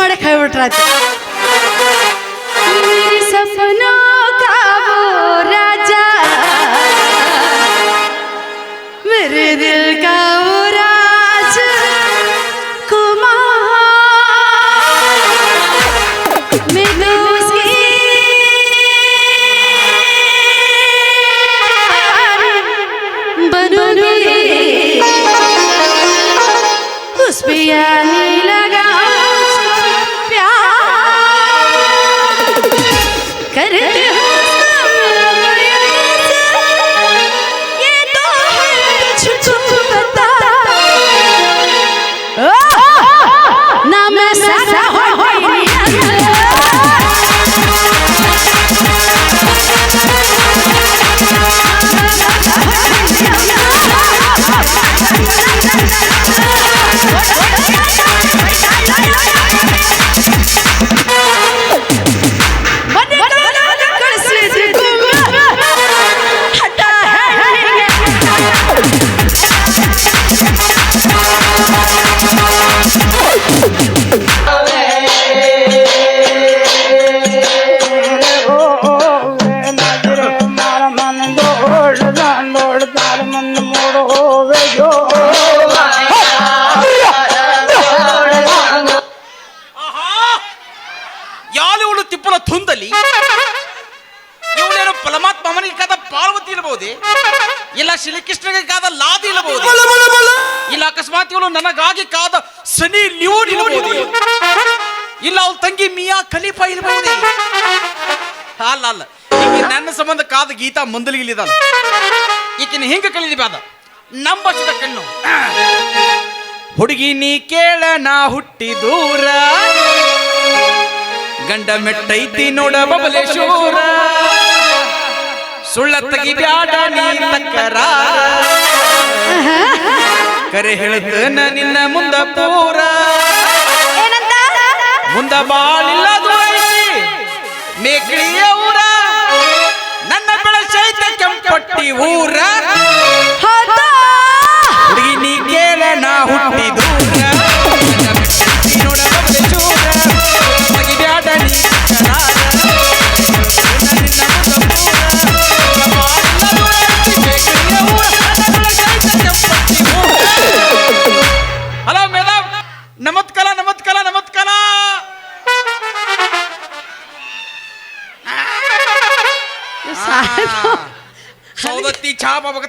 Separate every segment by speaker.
Speaker 1: ಮಾಡಿ ಕೈಬಿಟ್ರಾಯ್ತು ಸಪನೋ ಕಾವೋ ರಾಜ मेरे दिल
Speaker 2: ತಂಗಿ ಮಿಯಾ ಖಲೀಫಾ ಇರಬಹುದೇ ಅಲ್ಲ ಅಲ್ಲ. ಈಗ ನನ್ನ ಸಂಬಂಧ ಕಾದ ಗೀತಾ ಮಂದಲಿಗಿಲಿದಾಳ ಈಕಿನ ಹಿಂಗ ಕಲಿದಿಬ್ಯಾದ ನಂಬ ಕಣ್ಣು. ಹುಡುಗಿ ನೀ ಕೇಳ ನಾ ಹುಟ್ಟಿ ದೂರ. ಗಂಡ ಮೆಟ್ಟೈತಿ ನೋಡ ಬಬಲೇಶ್ವರ ಸುಳ್ಳ ತಗಿ ಬ್ಯಾಡ ನೀ ತಕ್ಕರ. ಕರೆ ಹೇಳ್ತೇನ ನಿನ್ನ ಮುಂದ ಪೂರ. ಮುಂದ ಬಾಳಿಲ್ಲ ಮೇಕ್ಳಿಯ ಊರ ನನ್ನ ಬೆಳಸೈತ ಕೆಂಪಟ್ಟಿ ಊರ. ಹುಡುಗಿ ನೀ ಕೇಳ ನಾ ಹುಟ್ಟಿ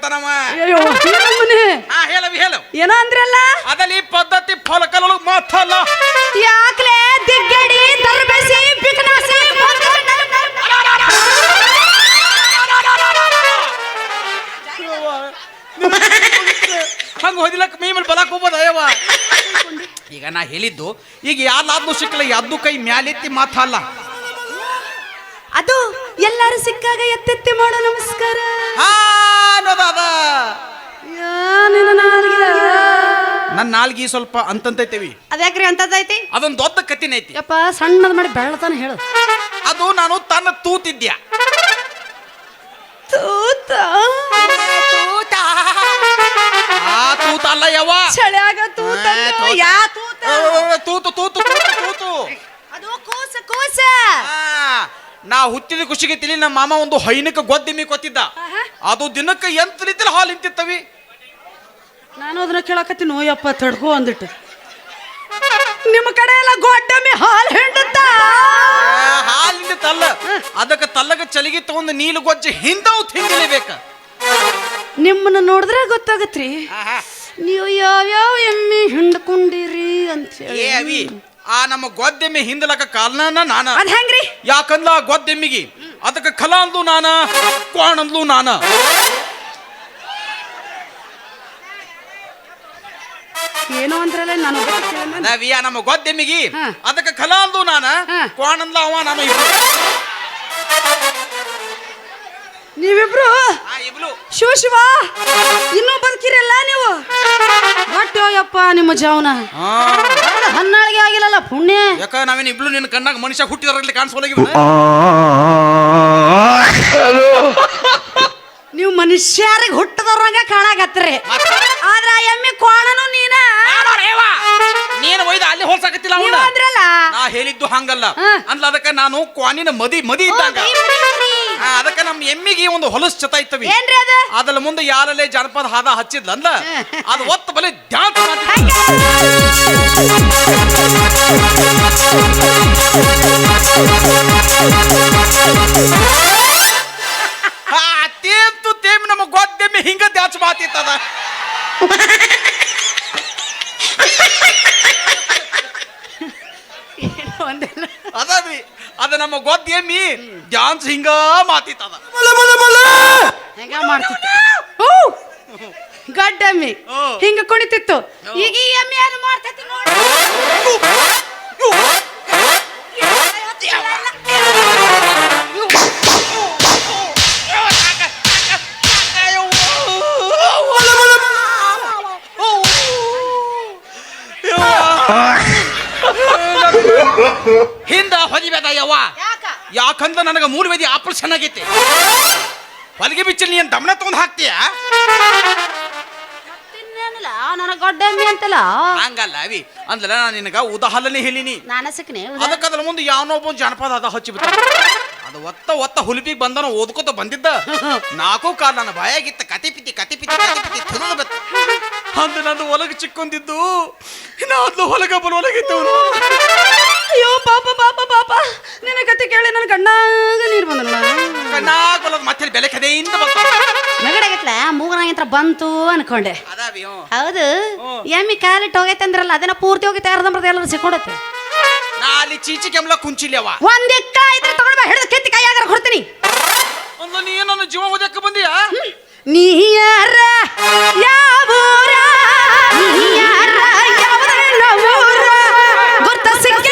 Speaker 2: ಬಗತನವ
Speaker 1: ಅಯ್ಯೋ ನಮ್ಮನೆ
Speaker 2: ಹಾ ಹೇಳವಿ ಹೇಳು.
Speaker 1: ಏನೋ ಅಂದ್ರಲ್ಲ?
Speaker 2: ಅದಲ್ಲಿ ಪದ್ಧತಿ ಫಲಕಗಳು ಮಾತಲ್ಲ
Speaker 1: ಯಾಕ್ಲೆ ದಿಗ್ಗಡಿ ತರಬೇಸಿ ಬಿಕನಾಸಿ
Speaker 2: ಹಂಗ ಹೋದಿಲಕ್ ಮೈ ಮೇಲೆ ಬಲಕ್ ಹೋಗ್ಬೋದ ಅಯ್ಯವ ಈಗ ನಾ ಹೇಳಿದ್ದು ಈಗ ಯಾರ್ಲಾದ್ನು ಸಿಕ್ಕಲ್ಲ ಯಾವ್ದು ಕೈ ಮ್ಯಾಲೆತ್ತಿ ಮಾತಲ್ಲ
Speaker 1: ಅದು ಎಲ್ಲರೂ ಸಿಕ್ಕಾಗ ಎತ್ತೆತ್ತಿ ಮಾಡೋ ನಮಸ್ಕಾರ. ನಾಲ್ಗಿ
Speaker 2: ಸ್ವಲ್ಪ ಅಂತಂತೈತೇವಿ.
Speaker 1: ಅದ್ಯಾಕ್ರಿ ಅಂತದೈತಿ
Speaker 2: ಅದೊಂದು ದೊಡ್ಡ ಕತ್ತಿನ ಐತಿ
Speaker 1: ಯಪ್ಪ ಸಣ್ಣದ್ ಮಾಡಿ ಬೆಳ್ಳತನ ಹೇಳು.
Speaker 2: ಅದು ನಾನು ತನ್ನ ತೂತಿದ್ಯ.
Speaker 1: ತೂತ?
Speaker 2: ಆ ತೂತ ಅಲ್ಲ ಯವ್ವ.
Speaker 1: ಚಳ್ಯಾಗ ತೂತ
Speaker 2: ತೂತ.
Speaker 1: ಯಾ ತೂತ?
Speaker 2: ತೂತು ತೂತು ತೂತು ತೂತು.
Speaker 1: ಅದು ಕೂಸ ಕೂಸ.
Speaker 2: ಆ, ನಾ ಹುಟ್ಟಿದ ಖುಷಿಗೆ ತಿಳಿ ನಮ್ಮ ಮಾಮ ಒಂದು ಹೈನಕ್ಕೆ ಗೊದ್ದಿಮಿ ಕೊತ್ತಿದ್ದ. ಅದು ದಿನಕ್ಕೆ ಎಂತ ರೀತಿಲಿ ಹಾಲು ನಿಂತಿತ್ತವಿ
Speaker 1: ನಾನು ಅದನ್ನ ಕೇಳಕತ್ತೀನಿ ಯಪ್ಪ ತಡ್ಕೋ ಅಂದಿಟ್ಟು. ನಿಮ್ಮ ಕಡೆ ಎಲ್ಲ ಗೊಡ್ಡಮ್ಮಿ ಹಾಲು ಹಿಂಡುತ್ತ?
Speaker 2: ಹಾಲಿಂದ ತಲ್ಲ ಅದಕ್ಕೆ ತಲ್ಲಗ ಚಲಿಗೆ ತಗೊಂಡು ನೀಲು ಗೊಜ್ಜೆ ಹಿಂದವು ತಿಂಗಳಿಬೇಕ
Speaker 1: ನಿಮ್ಮನ್ನ ನೋಡಿದ್ರೆ ಗೊತ್ತಾಗತ್ರಿ. ನೀವು ಯಾವ್ಯಾವ ಎಮ್ಮಿ ಹಿಂಡ್ಕೊಂಡಿರಿ ಅಂತ
Speaker 2: ಹೇಳಿ ಅವಿ ಆ ನಮ್ಮ ಗೊದ್ದೆಮ್ಮೆ ಹಿಂದಲಕ ಕಾಲನ ನಾನ.
Speaker 1: ಅದ್ ಹೆಂಗ್ರಿ?
Speaker 2: ಯಾಕಂದ್ರ ಆ ಗೊದ್ದೆಮ್ಮಿಗೆ? ಅದಕ್ಕೆ ಕಲಾ ಅಂದ್ಲು ನಾನ ಕೋಣ ಅಂದ್ಲು ನಾನ.
Speaker 1: ಏನೋ ಅಂದ್ರಲ್ಲ ನಾನು ಒಬ್ಬಾಕಿ ಕೇಳೋಣ.
Speaker 2: ನಾವಿ ಆ ನಮ್ಮ ಗೊದ್ದೆಮ್ಮಿಗೆ
Speaker 1: ಹಾ.
Speaker 2: ಅದಕ್ಕೆ ಕಲ ಅಂದ್ಲು ನಾನ
Speaker 1: ಹಾ.
Speaker 2: ಕೋಣ ಅವ ನಮ್ಮ ಇಬ್ರು
Speaker 1: ನೀವಿಬ್ರು
Speaker 2: ಆ ಇಬ್ರು
Speaker 1: ಶಿವ ಶಿವ ಇನ್ನೂ ಬದುಕಿರಲ್ಲ ನೀವು ಹೊಟ್ಟೆಯಪ್ಪ ನಿಮ್ಮ ಜೀವನ
Speaker 2: ಹಾ
Speaker 1: ಹನ್ನಾಳಿಗೆ ಆಗಿಲ್ಲಲ್ಲ ಪುಣ್ಯ
Speaker 2: ಯಾಕ ನಾವೇನ್ ಇಬ್ರು ನಿನ್ನ ಕಣ್ಣಾಗ ಮನುಷ್ಯ ಹುಟ್ಟಿದ್ರಲ್ಲಿ ಕಾಣಿಸೋಲಾಗಿ
Speaker 1: ನೀವು ಮನುಷ್ಯರಿಗೆ ಹುಟ್ಟದವ್ರಂಗ ಕಾಣಾಕತ್ರಿ ಆದ್ರ ಆ ಎಮ್ಮೆ ಕೋಣನು ನೀನ?
Speaker 2: ನೀನು ಒಯ್ದ ಅಲ್ಲಿ ಹೋಲ್ಸಾಕತ್ತಿಲ್ಲ
Speaker 1: ಅಂದ್ರಲ್ಲ?
Speaker 2: ನಾ ಹೇಳಿದ್ದು ಹಂಗಲ್ಲ. ಅಂದ್ಲ ಅದಕ್ಕ ನಾನು ಕ್ವಾನಿನ ಮದಿ ಮದಿ ಇದ್ದಾಗ. ಅದಕ್ಕೆ ಅದಕ್ಕ ನಮ್ ಎಮ್ಮಿಗೆ ಒಂದು ಹೊಲಸ್ ಚತ ಇತ್ತವಿ.
Speaker 1: ಏನ್ರಿ ಅದು?
Speaker 2: ಅದರ ಮುಂದೆ ಯಾರಲ್ಲೇ ಜನಪದ ಹಾದ ಹಚ್ಚಿದ್ಲ ಅಂದ ಅದು ಒತ್ತ ಬಲಿ ಡ್ಯಾನ್ಸ್ ನಮ್ಮ ಗೊದ್ದೆಮ್ಮೆ ಹಿಂಗ ದ್ಯಾಚ್ ಮಾತಿತ್ತದ?
Speaker 1: ಒಂದಿಲ್ಲ.
Speaker 2: ಅದಾವಿ ಅದ ನಮ್ಮ ಗೊದ್ದೆಮ್ಮಿ ಡ್ಯಾನ್ಸ್ ಹಿಂಗ ಮಾತಿತ್ತದ.
Speaker 1: ಹೆಂಗ ಮಾಡ್ತಿತ್ತು? ಹೂ! ಗಡ್ಡಮ್ಮಿ
Speaker 2: ಹ್ಞೂ.
Speaker 1: ಹಿಂಗ ಕುಣಿತಿತ್ತು. ಈಗ ಈ ಎಮ್ಮಿ ಏನು ಮಾಡ್ತೈತಿ ನೋಡಿ.
Speaker 2: ಹಿಂದ ಹೊದಿಬೇಡ ಯವ್ವ.
Speaker 1: ಯಾಕ?
Speaker 2: ಯಾಕಂದ್ರ ನನಗ ಮೂರು ವೇದಿ ಆಪರೇಷನ್ ಆಗೈತಿ ಹೊಲಿಗೆ ಬಿಚ್ಚಲ್ ನೀನ್ ದಮನ ತಗೊಂಡ್ ಹಾಕ್ತೀಯ?
Speaker 1: ತಿನ್ನೇನಲ್ಲ ನನಗ ಗಡ್ಡಮ್ಮಿ ಅಂತಲ್ಲ
Speaker 2: ಹಂಗಲ್ಲ ಅವಿ. ಅಂದ್ರ ನಾನು ನಿನಗ ಉದಾಹರಣೆ ಹೇಳಿನಿ.
Speaker 1: ನಾನು ಸಿಕ್ನೆ
Speaker 2: ಅದಕ್ಕೆ ಅದ್ರ ಮುಂದೆ ಯಾವನೋ ಒಬ್ಬ ಜನಪದ ಅದ ಹಚ್ಚಿ ಬಿಟ್ಟ ಅದು ಒತ್ತ ಒತ್ತ ಹುಲಿಪಿಗೆ ಬಂದನ ಓದ್ಕೋತ ಬಂದಿದ್ದ. ನಾಲ್ಕು ಕಾಲ ನನ್ನ ಬಾಯಾಗಿತ್ತ. ಕತಿ ಪಿತಿ ಕತಿ ಪಿತಿ ಕತಿ ಪಿತಿ ಬತ್ತ ಅಂದ ನಂದು ಒಲಗ ಚಿಕ್ಕೊಂದಿದ್ದು. ನಾನು ಹೊಲಗ ಬಲ್ ಹೊಲಗಿತ್ತು
Speaker 1: ಅಯ್ಯೋ ಪಾಪ ಪಾಪ ಪಾಪ. ನಿನ್ನ ಕತೆ ಕೇಳಿ ನನ್ನ ಕಣ್ಣಾಗ ನೀರು ಬಂದಲ್ಲ
Speaker 2: ಕಣ್ಣಾಗ ಬಲದ ಮತ್ತೆ ಬೆಲೆ ಕದೆಯಿಂದ ಬಂತ.
Speaker 1: ನಗಡಾಗತ್ಲ ಮೂಗನಾಗಿಂತ್ರ ಬಂತು ಅನ್ಕೊಂಡೆ. ಹೌದು. ಎಮ್ಮಿ ಕಾಲಿಟ್ಟು ಹೋಗೈತೆ ಅಂದ್ರಲ್ಲ ಅದನ್ನ ಪೂರ್ತಿ ಹೋಗಿ ಅರ್ಧಂಬರ್ಧ ಎಲ್ಲರೂ ಸಿಕ್ಕೊಡತ್ತೆ.
Speaker 2: ನಾ ಅಲ್ಲಿ ಚೀಚಿ ಕೆಮ್ಲ ಕುಂಚಿಲ್ಯವ.
Speaker 1: ಒಂದ್ ಎಕ್ಕ ಇದ್ರೆ ತಗೊಂಡ್ ಬಾ ಹಿಡಿದು ಕೆತ್ತಿ ಕೈಯಾಗಾರ ಕೊಡ್ತೀನಿ.
Speaker 2: ಅಂದ ನೀ ನನ್ನ ಜೀವ ಓದಕ್ಕೆ ಬಂದಿಯಾ?
Speaker 1: ನೀ ಯಾರ ಯಾವೂರ ನೀ ಯಾರ ಯಾವುದನ್ನ ಊರ ಗುರ್ತ ಸಿಕ್ಕಿಲ್ಲ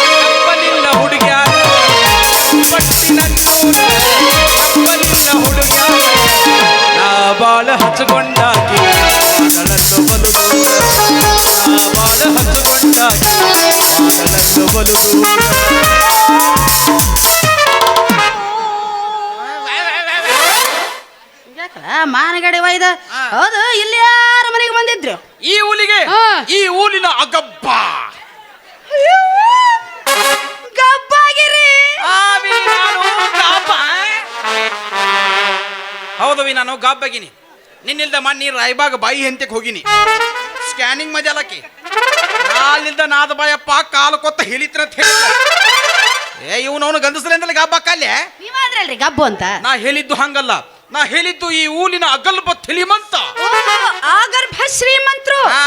Speaker 2: ಬಾಳ ಹಚ್ಚಕೊಂಡಾಕಿ. ಮಾಡಲಕ್ಕ ಬಲು ದೂರ. ನಾ ಬಾಳ ಹಚ್ಚಿಕೊಂಡಾಕಿ ಮಾಡಲಕ್ಕ ಬಲು
Speaker 1: ಮಾನಗಡೆ ಒಯ್ದ? ಹೌದು ಇಲ್ಲಿ ಯಾರ ಮನೆಗೆ ಬಂದಿದ್ರು?
Speaker 2: ಈ ಊಲಿಗೆ. ಈ ಊಲಿನ ಅಗಬ್ಬ.
Speaker 1: ಗಬ್ಬಾಗಿರಿ.
Speaker 2: ಹೌದು ನಾನು ಗಾಬ್ಬಗಿನಿ. ನಿನ್ನಿಲ್ದ ಮಣ್ಣಿ ರಾಯ್ಬಾಗ ಬಾಯಿ ಹೆಂತಕ್ಕೆ ಹೋಗಿನಿ. ಸ್ಕ್ಯಾನಿಂಗ್ ಮಜಾಲಕ್ಕೆ ನಾ ನಾದ ಬಾಯಪ್ಪ ಕಾಲು ಕೊತ್ತ ಹೇಳಿತ್ರ ಅಂತ ಹೇಳಿ ಏ ಇವನವನು ಗಂಡಸ್ರೆ ಅಂತಲೇ ಗಾಬ್ಬಕ್ಕಲ್ಲೇ
Speaker 1: ನೀವಾದ್ರಲ್ರಿ ಗಬ್ಬು ಅಂತ?
Speaker 2: ನಾ ಹೇಳಿದ್ದು ಹಂಗಲ್ಲ. ನಾ ಹೇಳಿದ್ದು ಈ ಊಲಿನ ಅಗಲ್ಪ ತಿಳಿಮಂತ
Speaker 1: ಆಗರ್ಭ ಶ್ರೀಮಂತ್ರು?
Speaker 2: ಹಾ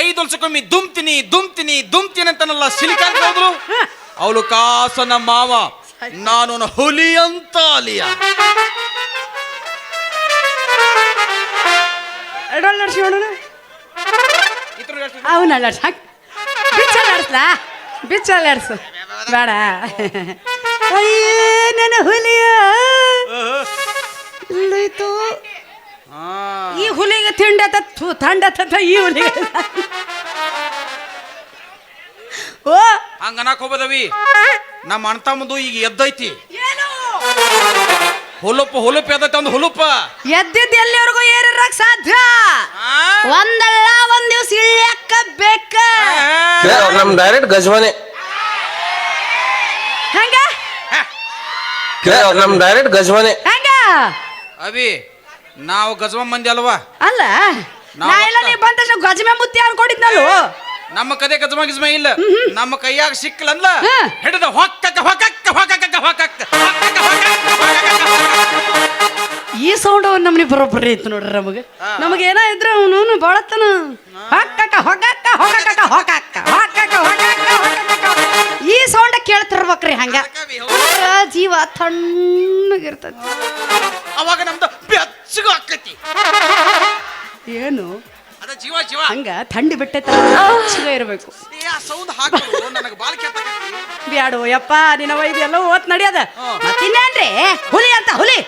Speaker 2: ಐದು ವರ್ಷಕ್ಕೊಮ್ಮೆ ದುಮ್ತೀನಿ ದುಮ್ತೀನಿ ದುಮ್ತೀನಿ ಅಂತನಲ್ಲ ಸಿಲಿಕಾನ್ ಹೋದ್ರು ಅವಳು ಕಾಸನ ಮಾವ. ನಾನು ಹುಲಿ ಅಂತ ಅಲಿಯ.
Speaker 1: ಎಡೋಲ್ ನಡೆಸಿ ನೋಡೋಣ. ಅವನ ಅಲ್ಲಾಡ್ಸಿ ಹಾಕಿ ಬಿಚ್ಚಲ್ಲಿ ಬಿಚ್ಚಲ್ಲಿ ಬೇಡ. ಅಯ್ಯೇ ನನ್ನ ಹುಲಿಯ? ಇಲ್ಲೋಯ್ತು. ಈ ಹುಲಿಗೆ ತಿಂಡ ತತ್ತು ತಂಡ ತತ್ತ ಈ ಹುಲಿಗೆ. ಓ.
Speaker 2: ಹಂಗನಕ್ ಹೋಗದವಿ ನಮ್ಮ ಅಣ್ಣ ತಮ್ಮದು ಈಗ ಎದ್ದೈತಿ. ಹುಲುಪ ಹುಲುಪ್ ಎದ್ದೈತಿ ಒಂದು ಹುಲುಪ.
Speaker 1: ಎದ್ದಿದ್ದು ಎಲ್ಲಿವರೆಗೂ ಏರಿರಕ್ ಸಾಧ್ಯ?
Speaker 2: ಆ?
Speaker 1: ಒಂದಲ್ಲ ಒಂದ್ ದಿವ್ಸ ಇಳಿಯಕ್ಕ ಬೇಕ.
Speaker 3: ನಮ್ ಡೈರೆಕ್ಟ್ ಗಜ್ಮನೆ.
Speaker 1: ಹಂಗ?
Speaker 3: ನಮ್ ಡೈರೆಕ್ಟ್ ಗಜ್ಮನೆ.
Speaker 1: ಹಂಗ?
Speaker 2: ಅವಿ ನಾವು ಗಜವ ಮಂದಿ ಅಲ್ವಾ?
Speaker 1: ಅಲ್ಲ
Speaker 2: ನಾವ್
Speaker 1: ನಾ ಇಲ್ಲ ನೀ ಬಂದ ತಕ್ಷಣ ಗಜಮೆ ಮುತ್ತಿ ಅನ್ಕೊಂಡಿದ್ನಲ್ಲು
Speaker 2: ನಮ್ಮ ಕದೆ ಗಜಮ ಗಿಜಮ ಇಲ್ಲ. ನಮ್ಮ ಕೈಯಾಗ ಸಿಕ್ಕಲ್ಲ
Speaker 1: ಹಾ.
Speaker 2: ಹಿಡಿದ ಹೊಕ್ಕಕ್ಕ ಹೊಕ್ಕಕ್ಕ ಹೊಕ್ಕಕ್ಕ ಹೊಕ್ಕಕ್ಕ ಹೊಕ್ಕಕ್ಕ ಹೊಕ್ಕಕ್ಕ.
Speaker 1: ಈ ಸೌಂಡ್ ಒಂದ್ ನಮ್ನಿ ಬರೋಬ್ಬರಿ ಇತ್ತು ನೋಡ್ರಿ ನಮಗೆ. ನಮಗೆ ಏನ ಇದ್ರೆ ಅವನು ಬಾಳತನ ಹೊಕ್ಕಕ್ಕ ಹೊಗಕ್ಕ ಹೊಗಕ್ಕ ಹೊಗಕ್ಕ ಹೊಕ್ಕಕ್ಕ ಹೊಗಕ್ಕ ಹೊಗಕ್ಕ ಈ ಸೌಂಡ್ ಕೇಳ್ತಿರ್ಬೇಕ್ರಿ ಹಂಗ. ಜೀವ ತಣ್ಣಗಿರ್ತೈತಿ.
Speaker 2: ಅವಾಗ ನಮ್ದು ಬೆಚ್ಚಗ ಆಕತಿ.
Speaker 1: ಏನು?
Speaker 2: ಅದ ಜೀವ ಜೀವ.
Speaker 1: ಹಂಗ ಥಂಡಿ ಬಿಟ್ಟೆ ಚಿಗ ಇರಬೇಕು.
Speaker 2: ಸೌಂಡ್ ಹಾಕು ನನಗೆ ಬಾಲ್ ಕೆತ್ತಾಕತಿ
Speaker 1: ಬ್ಯಾಡು ಯಪ್ಪ ನಿನ್ನ ವೈದ್ಯ ಎಲ್ಲ ಓತ್ ನಡಿಯದ. ಮತ್ತಿನ್ನೇನ್ರಿ ಹುಲಿ ಅಂತ ಹುಲಿ.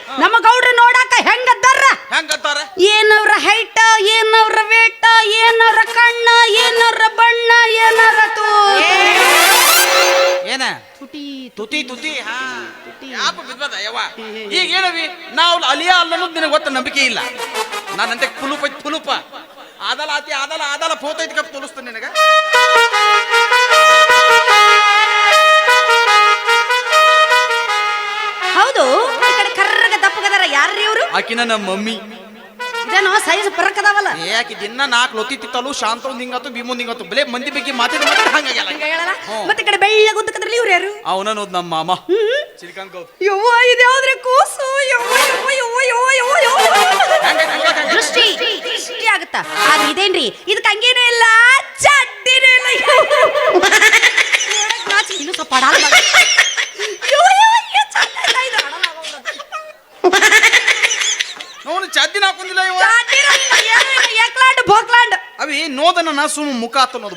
Speaker 2: ನಂಬಿಕೆ ಇಲ್ಲ. ನಾನಂತೆ ಕುಲುಪ ಕುಲುಪ. ಆದಲ ಆತಿ ಆದಲ ಆದಲ ಫೋಟೋ ಐತಿ ಕಪ್ ತೋರಿಸ್ತಾನೆ ನಿನಗ.
Speaker 1: ಹೌದು ಈ ಕಡೆ ಕರ್ರಗ ದಪ್ಪಗದಾರ ಯಾರ್ರಿ ಇವರು?
Speaker 2: ಆಕಿ ನನ್ನ ಮಮ್ಮಿ.
Speaker 1: ಇದೇನೋ ಸೈಜ್ ಪರಕದಾವಲ್ಲ.
Speaker 2: ಏ ಆಕಿ ದಿನ ನಾಲ್ಕು ಲೊತ್ತಿ ತಿತ್ತಲು ಶಾಂತ ಒಂದ್ ಹಿಂಗಾತು ಭೀಮೊಂದ್ ಹಿಂಗಾತು. ಬಲೇ ಮಂದಿ ಬಗ್ಗೆ ಮಾತಾಡಿ ಮಾತಾಡಿ ಹಂಗಾಗ್ಯಾಲ
Speaker 1: ಹಂಗ ಹೇಳಲ್ಲ ಮತ್ತೆ ಈ ಕಡೆ ಬೆಳ್ಳ ಉದ್ದಕದ್ರಲ್ಲಿ ಇವ್ರು ಯಾರು?
Speaker 2: ಅವನ ನಮ್ಮ ಮಾಮ. ಚಿಲ್ಕಂಗ್ ಗೌದ್.
Speaker 1: ಯವ್ವ ಇದ್ಯಾವ್ದ್ರೆ ಕೂಸು? ಯವ್ವ ಯವ್ವ ಯವ್ವ ಯವ್ವ ಯವ್ವ ಯವ್ವ. ದೃಷ್ಟಿ ದೃಷ್ಟಿ ಆಗುತ್ತಾ. ಆದ್ರೆ ಇದೇನ್ರಿ? ಇದಕ್ಕೆ ಹಂಗೇನೂ ಇಲ್ಲ. ಚಡ್ಡಿನೂ ಇಲ್ಲ ನೋಡಕ್ ಇನ್ನೂ ಸ್ವಲ್ಪ ಅಡಾಲ್ ಮಗ. ಇಲ್ಲ ಇದು, ಅಡಾಲ್
Speaker 2: ಚದ್ದಿನ ಹಾಕೊಂಡಿಲ್ಲ ಇವ?
Speaker 1: ಚಡ್ಡಿನೂ ಇಲ್ಲ, ಏನೂ ಇಲ್ಲ, ಏಕ್ಲಾಂಡ್ ಬೋಕ್ಲಾಂಡ್.
Speaker 2: ಅವಿ ನೋದನ ಸುಮ್ ಮುಖ ಆತ ನೋದ್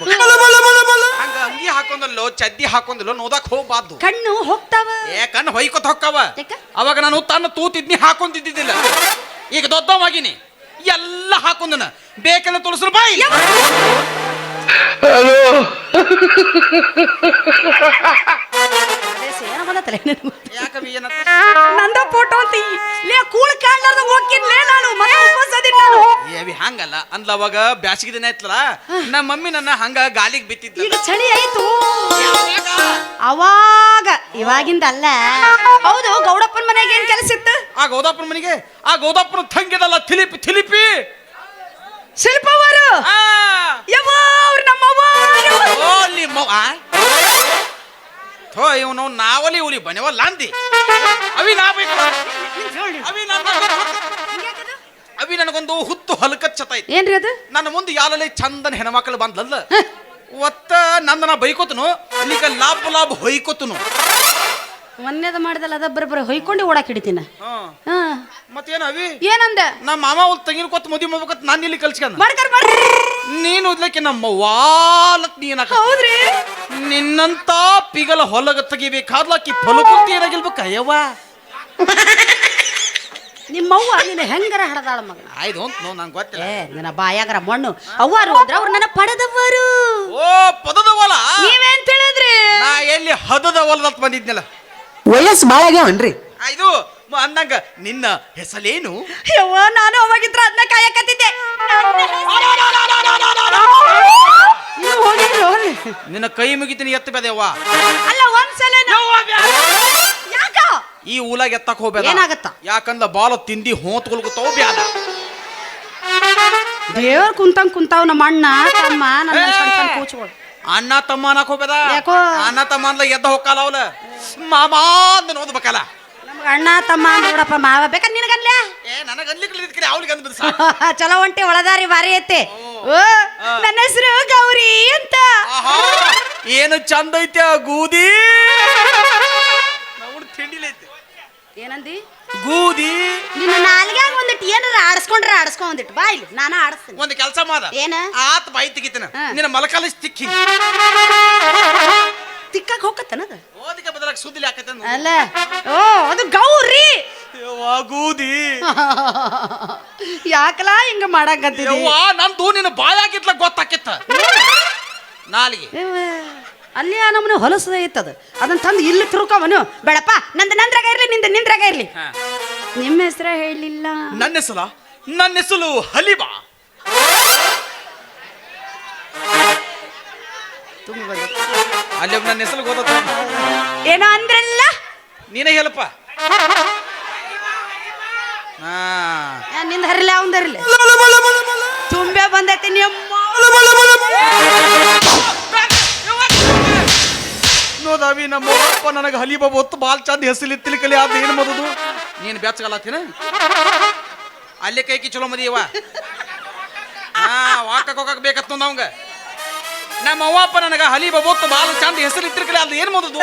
Speaker 2: ಹಂಗ ಅಂಗಿ ಹಾಕೊಂದಲ್ಲೋ ಚದ್ದಿ ಹಾಕೊಂದಲ್ಲೋ ನೋದಕ್ ಹೋಗ್ಬಾರ್ದು.
Speaker 1: ಕಣ್ಣು ಹೋಗ್ತಾವ.
Speaker 2: ಏ ಕಣ್ಣು ಹೊಯ್ಕೊತ ಹೊಕ್ಕವ
Speaker 1: ಯಾಕ?
Speaker 2: ಅವಾಗ ನಾನು ತನ್ನ ತೂತಿದ್ನಿ ಹಾಕೊಂತಿದ್ದಿದ್ದಿಲ್ಲ ಈಗ ದೊಡ್ಡವಾಗಿನಿ ಎಲ್ಲ ಹಾಕೊಂದನ. ಬೇಕಂದ್ರೆ ತುಳಸಲು ಬಾಯಿ
Speaker 1: ಏನೋ ನಿನಗೂ.
Speaker 2: ಯಾಕವಿ ಏನತ್ತ
Speaker 1: ನಂದ ಫೋಟೋ ಅಂತ. ಈ- ಲೇ ಕೂಳ್ ಕಾಣ್ಲಾರ್ದ ಹೋಗಿನ್ಲೇ ನಾನು ಮನೆ ಉಪವಾಸದಿಲ್ಲ ನಾನು.
Speaker 2: ಏ ಅವಿ ಹಂಗಲ್ಲ. ಅಂದ್ಲ ಅವಾಗ ಬ್ಯಾಸಿಗೆ ದಿನ ಐತ್ಲಲ್ಲ ನಮ್ಮ ಮಮ್ಮಿ ನನ್ನ ಹಂಗ ಗಾಲಿಗೆ ಬಿತ್ತಿದ್ದ.
Speaker 1: ಈಗ ಚಳಿ ಆಯ್ತು. ಅವಾಗ ಇವಾಗಿಂದ ಅಲ್ಲ. ಹೌದು ಗೌಡಪ್ಪನ ಮನೆಗೆ ಏನ್ ಕೆಲಸ ಇತ್ತು?
Speaker 2: ಆ ಗೌದಪ್ಪನ ಮನೆಗೆ? ಆ ಗೌದಪ್ಪನ ತಂಗಿದಲ್ಲ ತಿಲಿಪಿ ತಿಲಿಪಿ.
Speaker 1: ಶಿಲ್ಪವರು.
Speaker 2: ಆ.
Speaker 1: ಯವ್ವ ಅವ್ರು ನಮ್ಮವ್ವ.
Speaker 2: ಓ ಅಲ್ಲಿ ಮೌ- ಆ? ಥೋ ಇವನು ನಾವಲಿ ಉಲಿ ಬನ್ಯವಲ್ಲ ಲಾಂದಿ ಅವಿ ನಾ ಬೇಕು ಅವಿ ನಾ ಅವಿ ನನಗೊಂದು ಹುತ್ತು ಹಲಕಚ್ಚತ ಐತಿ.
Speaker 1: ಏನ್ರಿ ಅದು?
Speaker 2: ನನ್ನ ಮುಂದೆ ಯಾಲಲ್ಲಿ ಚಂದನ ಹೆಣ್ಮಕ್ಳು ಬಂದ್ಲಲ್ಲ? ಒತ್ತ ನಂದನ ಬೈಕೋತನು ಈಗ ಲಾಭ ಲಾಭ ಹೊಯ್ಕೋತನು.
Speaker 1: ಮೊನ್ನೆದ ಮಾಡಿದಲ್ಲ ಅದ ಬರ ಹೊಯ್ಕೊಂಡು ಓಡಾಕ್ ಹಿಡಿತೀನ.
Speaker 2: ಹಾ.
Speaker 1: ಹಾ.
Speaker 2: ಮತ್ತೇನ ಅವಿ?
Speaker 1: ಏನಂದ?
Speaker 2: ನಮ್ಮ ಮಾಮ ಅವ್ರು ತಂಗಿನ ಕೊತ್ತ ಮದುವೆ ಮಾಡ್ಬೇಕಂತ ನಾನು ಇಲ್ಲಿ ಕಲ್ಸ್ಕೊಂಡ.
Speaker 1: ಮಾಡ್ಕರ್ ಮಾಡ್ರಿ
Speaker 2: ನೀನು ಓದ್ಲಿಕ್ಕೆ ನಮ್ಮ ವಾಲತ್ ನೀನ
Speaker 1: ಹೌದ್ರಿ?
Speaker 2: ನಿನ್ನಂತ ಪಿಗಲ ಹೊಲಗ ತೆಗಿಬೇಕಾದ್ಲಾಕಿ ಫಲಕುಂತಿ ಏನಾಗಿಲ್ಬೇಕ ಅಯ್ಯವ್ವ
Speaker 1: ನಿಮ್ಮವ್ವ ನಿನ್ನ ಹೆಂಗರ ಹಡದಾಳ ಮಗ?
Speaker 2: ಆಯ್ತು ಅಂತ ನೋ ನಂಗೆ ಗೊತ್ತಿಲ್ಲ.
Speaker 1: ಏ ನಿನ್ನ ಬಾಯಾಗರ ಮಣ್ಣು. ಅವ್ವಾರು ಅಂದ್ರೆ ಅವ್ರು ನನ್ನ ಪಡೆದವರು
Speaker 2: ಓ ಪದದವಲ?
Speaker 1: ನೀವೇನ್ ತಿಳಿದ್ರಿ?
Speaker 2: ನಾ ಎಲ್ಲಿ ಹದದ ಹೊಲದತ್ ಬಂದಿದ್ನಲ್ಲ?
Speaker 4: ವಯಸ್ಸು
Speaker 2: ಬಾಳಾಗ್ಯಾವನ್ರಿ ಇದು ಮ- ಅಂದಂಗ ನಿನ್ನ ಹೆಸಲೇನು?
Speaker 1: ಯವ್ವ ನಾನು ಅವಾಗಿದ್ರ ಅದನ್ನ ಕಾಯಕತ್ತಿದ್ದೆ. ಹೋಗಿದ್ರು.
Speaker 2: ನಿನ್ನ ಕೈ ಮುಗಿತೀನಿ ಎತ್ತ ಬೇದವ್ವ
Speaker 1: ಅಲ್ಲ ಒಂದ್ಸಲ ಯಾಕ?
Speaker 2: ಈ ಊಲಾಗ ಎತ್ತಕ್ ಹೋಗ್ಬೇಡ.
Speaker 1: ಏನಾಗತ್ತ?
Speaker 2: ಯಾಕಂದ್ರ ಬಾಲ ತಿಂದಿ ಹೋತ್ಕೊಲ್ಗುತ್ತಾವ ಬ್ಯಾದ
Speaker 1: ದೇವ್ರ ಕುಂತಂಗ್ ಕುಂತಾವ್ ನಮ್ಮ ಅಣ್ಣ ತಮ್ಮ ನನ್ನ ಸಣ್ಣ ಸಣ್ಣ ಕೂಚ್ಗಳು
Speaker 2: ಅಣ್ಣ ತಮ್ಮ ಅನ್ನಕ್ ಹೋಗ್ಬೇಡ.
Speaker 1: ಯಾಕೋ?
Speaker 2: ಅಣ್ಣ ತಮ್ಮ ಅಂದ್ಲ ಎದ್ದ ಹೋಗಲ್ಲ ಅವಳ ಮಾಮಾ ಅಂತ ಓದ್ಬೇಕಲ್ಲ.
Speaker 1: ನಮ್ಗ ಅಣ್ಣ ತಮ್ಮ ನೋಡಪ್ಪ ಮಾವ ಬೇಕ ನಿನಗನ್ಲೆ?
Speaker 2: ಏ ನನಗೆ ಅನ್ಲಿಕ್ಕೆ ಅವಳಿಗೆ ಅಂದ್ ಬಿಡ್ಸ
Speaker 1: ಚಲೋ ಒಂಟಿ ಒಳದಾರಿ ಬಾರಿ ಐತೆ. ಓ ನನ್ನ ಹೆಸರು ಗೌರಿ ಅಂತ.
Speaker 2: ಆಹಾ. ಏನು ಚಂದ ಐತೆ ಆ ಗೂದಿ? ನಾವು ತಿಂಡಿಲೈತೆ
Speaker 1: ಏನಂದಿ?
Speaker 2: ಗೂದಿ.
Speaker 1: ನಿನ್ನ ನಾಲ್ಗ್ಯಾಗ ಒಂದಿಟ್ಟು ಏನಾರ ಆಡಿಸ್ಕೊಂಡ್ರೆ ಆಡಿಸ್ಕೊ ಒಂದಿಟ್ಟು ಬಾ ಇಲ್ಲಿ ನಾನು ಆಡಿಸ್ತೀನಿ.
Speaker 2: ಒಂದು ಕೆಲಸ ಮಾಡ.
Speaker 1: ಏನ?
Speaker 2: ಆತ್ ಬಾಯಿ ತೆಗಿತನ
Speaker 1: ಹಾ.
Speaker 2: ನಿನ್ನ ಮಲಕಾಲ ತಿಕ್ಕಿ
Speaker 1: ತಿಕ್ಕಕ್ ಹೋಗತ್ತನದ
Speaker 2: ಓದಿಗೆ ಬದಲಾಗ ಸುದ್ದಿಲಿ ಹಾಕತ್ತೆ
Speaker 1: ಅಲ್ಲ ಓ ಅದು ಗೌರಿ.
Speaker 2: ಗೂದಿ.
Speaker 1: ಯಾಕಲಾ ಹಿಂಗ ಮಾಡಾಕತ್ತಿದಿ?
Speaker 2: ಯವ್ವ ನಂದು ನಿನ್ನ ಬಾಯಾಗಿತ್ಲ ಗೊತ್ತಾಕಿತ್ತ? ನಾಲಿಗೆ.
Speaker 1: ಅಲ್ಲಿ ಆ ನಮ್ಮನೆ ಹೊಲಸದ ಇತ್ತದ. ಅದನ್ನ ತಂದು ಇಲ್ಲಿ ತಿರುಕವನು ಬೇಡಪ್ಪ ನಂದು ನಂದ್ರಾಗ ಇರ್ಲಿ ನಿಂದ ನಿಂದ್ರಾಗ ಇರ್ಲಿ. ನಿಮ್ಮ ಹೆಸರ ಹೇಳಿಲ್ಲ.
Speaker 2: ನನ್ನ ಹೆಸಲ ನನ್ನ ಹೆಸರು ಹಲಿಬಾ. ಅಲ್ಲಿ ಒಬ್ಬ ನನ್ನ ಹೆಸರು ಗೊತ್ತ
Speaker 1: ಏನೋ ಅಂದ್ರಲ್ಲ?
Speaker 2: ನೀನೇ ಹೇಳಪ್ಪ. ಹಾ.
Speaker 1: ನಿಂದ ಹರಿಲ್ಲ ಅವಂದ ಹರಿಲ್ಲ ತುಂಬೆ ಬಂದೈತಿ ನಿಮ್ಮ
Speaker 2: ನೋದಾವಿ ನಮ್ಮ ಅಪ್ಪ ನನಗೆ ಹಲಿಬಾಬ್ ಹೊತ್ತು ಬಾಲ್ ಚಂದ ಹೆಸರು ಕಲಿ ಅದ ಏನು ಮದದು ನೀನು ಬೆಚ್ಚಗಲತ್ತೀನ ಅಲ್ಲೇ ಕೈಕಿ ಚಲೋ ಮದಿಯವ ಹಾ ವಾಕಕ್ ಹೋಗಕ್ ಬೇಕತ್ ಅವಂಗ ನಮ್ಮ ಅವ್ವಪ್ಪ ನನಗ ಹಲಿ ಹೊತ್ತು ಬಾಲ್ ಚಂದ ಹೆಸರು ಕಲಿ ಅದು ಏನು ಮುಂದದು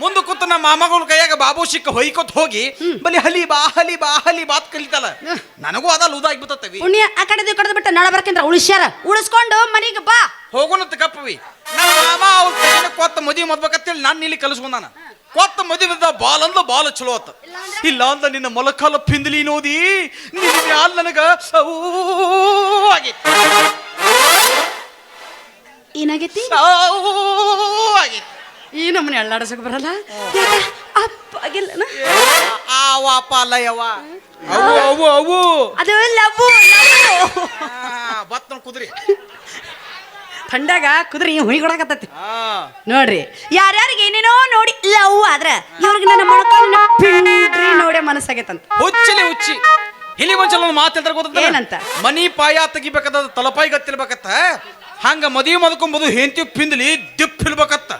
Speaker 2: ಮುಂದೆ ಕೂತು ನಮ್ಮ ಮಾಮಗಳ ಕೈಯಾಗ ಬಾಬು ಸಿಕ್ಕ ಹೊಯ್ಕೊತ್ ಹೋಗಿ ಬಲಿ ಹಲಿ ಬಾ ಹಲಿ ಬಾ ಹಲಿ ಬಾತ್ ಕಲಿತಲ್ಲ ನನಗೂ ಅದ ಲೂದಾಗಿ ಬಿತ್ತತ್ತವಿ
Speaker 1: ಪುಣ್ಯ ಆ ಕಡೆ ಕಡೆದು ಕಡೆ ಬಿಟ್ಟ ನಳ ಬರ್ಕಂದ್ರ ಉಳಿಸ್ಯಾರ ಉಳಿಸ್ಕೊಂಡು ಮನೆಗೆ ಬಾ
Speaker 2: ಹೋಗೋಣಂತ ಕಪ್ಪವಿ ನಮ್ಮ ಮಾಮ ಅವ್ರ ಕೈಯಿಂದ ಕೊತ್ತ ಮದಿ ಮದ್ಬೇಕಂತೇಳಿ ನಾನು ಇಲ್ಲಿ ಕಲಿಸ್ಕೊಂಡಾನ ಕೊತ್ತ ಮದುವೆ ಬಿದ್ದ ಬಾಲ್ ಅಂದ ಬಾಲ್ ಚಲೋ ಆತ ಇಲ್ಲ ಅಂದ ನಿನ್ನ ಮೊಲಕಾಲ ಪಿಂದಲಿ ನೋದಿ ನಿನ್ನ ಯಾಲ್ ನನಗ ಆಗೈತಿ
Speaker 1: ಏನಾಗೈತಿ?
Speaker 2: ಆಗೈತಿ
Speaker 1: ಈ ನಮ್ಮನೆ ಅಳ್ಳಾಡಸಕ್ ಬರಲ್ಲ? ಯಾಕ? ಅಪ್ಪ ಆಗಿಲ್ಲನ
Speaker 2: ಆ ವಾಪ ಅಲ್ಲ ಯವ್ವ ಅವು ಅವು ಅವು.
Speaker 1: ಅದು ಲವ್ವು.
Speaker 2: ಬತ್ತನ ಕುದ್ರಿ.
Speaker 1: ಥಂಡಾಗ ಕುದುರೆ ಹುಯಿ ಕೊಡಕತ್ತೈತಿ.
Speaker 2: ಆ.
Speaker 1: ನೋಡ್ರಿ ಯಾರ್ಯಾರಿಗೆ ಏನೇನೋ ನೋಡಿ ಲವ್ ಆದ್ರ ಇವ್ರಿಗೆ ನನ್ನ ಮೊಳಕಾಲಿನ ಪಿಂಡ್ರಿ ನೋಡೇ ಮನಸ್ಸಾಗೈತಂತ.
Speaker 2: ಹುಚ್ಚಿಲಿ ಹುಚ್ಚಿ. ಇಲ್ಲಿ ಒಂದ್ಸಲ ಒಂದು ಮಾತು ಹೇಳ್ತಾರೆ ಗೊತ್ತ
Speaker 1: ಏನಂತ?
Speaker 2: ಮನಿ ಪಾಯ ತಗಿಬೇಕಾದ ತಲಪಾಯಿ ಗತ್ತಿರ್ಬೇಕತ್ತ? ಹಂಗ ಮದುವೆ ಮದ್ಕೊಂಬುದು ಹೆಂತಿ ಪಿಂದಲಿ ದಿಪ್ ಇಲ್ಬೇಕತ್ತ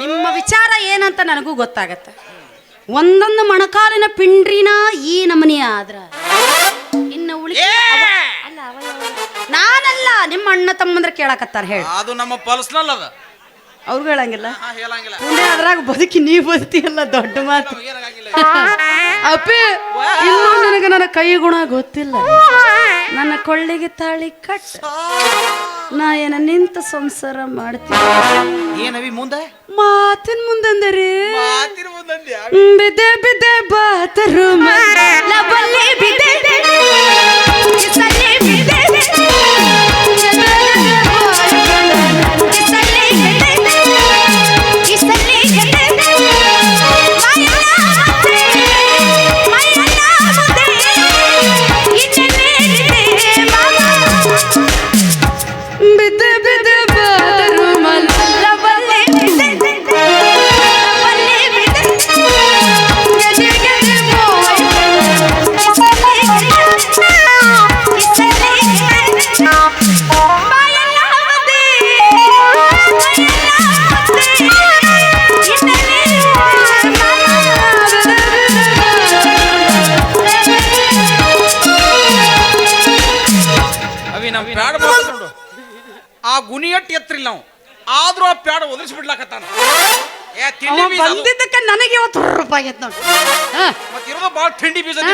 Speaker 1: ನಿಮ್ಮ ವಿಚಾರ ಏನಂತ ನನಗೂ ಗೊತ್ತಾಗತ್ತೆ. ಒಂದೊಂದು ಮೊಣಕಾಲಿನ ಪಿಂಡ್ರಿನ ಈ ನಮನಿ ಆದ್ರ. ಇನ್ನು ಉಳಿದ ನಾನಲ್ಲ ನಿಮ್ಮ ಅಣ್ಣ ತಮ್ಮಂದ್ರ ಕೇಳಕತ್ತಾರ ಹೇಳಿ.
Speaker 2: ಅದು ನಮ್ಮ ಪರ್ಸನಲ್ ಅದ.
Speaker 1: ಅವ್ರಿಗೂ ಹೇಳಂಗಿಲ್ಲ.
Speaker 2: ಹಾ, ಹೇಳಂಗಿಲ್ಲ.
Speaker 1: ಮುಂದೆ ಅದ್ರಾಗ ಬದುಕಿ ನೀ ಬದುಕಿಯಲ್ಲ ದೊಡ್ಡ ಮಾತು.
Speaker 2: ಏನಾಗಂಗಿಲ್ಲ.
Speaker 1: ಅಪ್ಪಿ ಇನ್ನೂ ನನಗೆ ನನ್ನ ಕೈ ಗುಣ ಗೊತ್ತಿಲ್ಲ. ನನ್ನ ಕೊಳ್ಳಿಗೆ ತಾಳಿ ಕಟ್ಟ ನಾ ಏನ ನಿಂತ ಸಂಸಾರ ಮಾಡ್ತೀನಿ
Speaker 2: ಏನವಿ ಮುಂದೆ?
Speaker 1: ಮಾತಿನ ಮುಂದಂದರೆ.
Speaker 2: ಮಾತಿನ ಮುಂದಂದ್ಯ
Speaker 1: ಬಿದ್ದೆ ಬಿದ್ದೆ ಬಾತರು ಲಬಲ್ಲಿ ಆಗೈತೆ ನೋಡಿ ಹಾ.
Speaker 2: ಮತ್ತ್ ಇರೋದು ಬಾಳ ತಿಂಡಿ ಬೀಜ
Speaker 1: ಆ,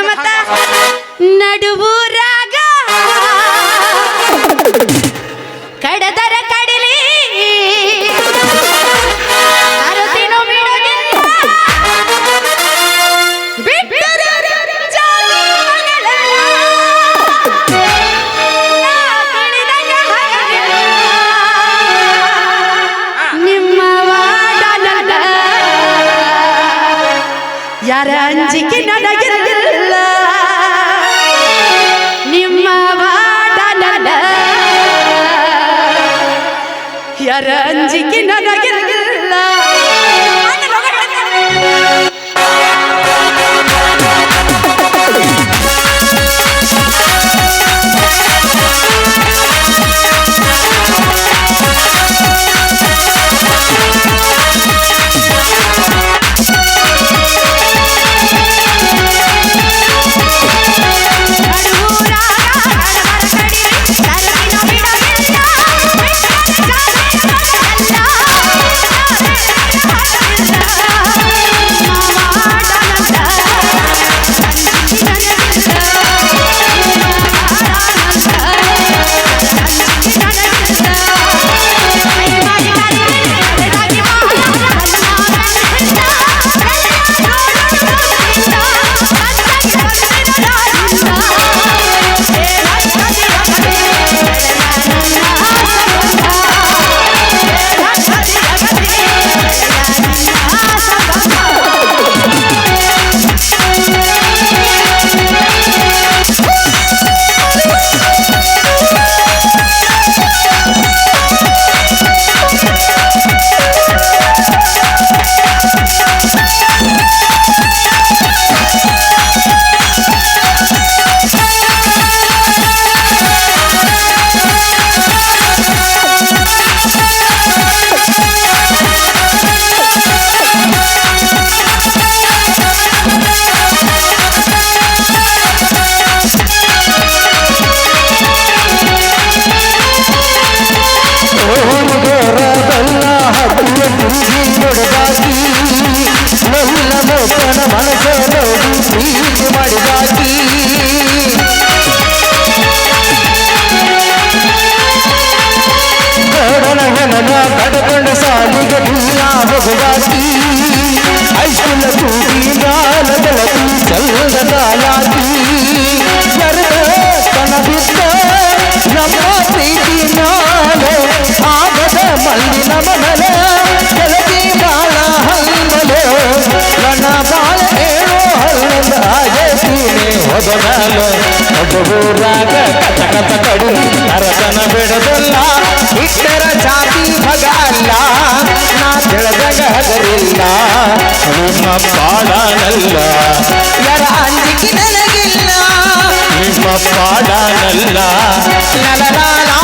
Speaker 5: ಊರಾಗ ಕಚ ಕಚ ಕಡು ಅರಸನ ಬಿಡದಲ್ಲ ಇಷ್ಟರ ಜಾತಿ ಭಗ ಅಲ್ಲ ನಾ ತಿಳಿದಾಗ ಹದರಿಲ್ಲ ನಿಮ್ಮ ಪಾಡನಲ್ಲ.
Speaker 6: ಯಾರ ಅಂಜಿಕೆ ನನಗಿಲ್ಲ.
Speaker 5: ನಿಮ್ಮ ಪಾಡನಲ್ಲ.
Speaker 6: ಲಲಲಾಲಾ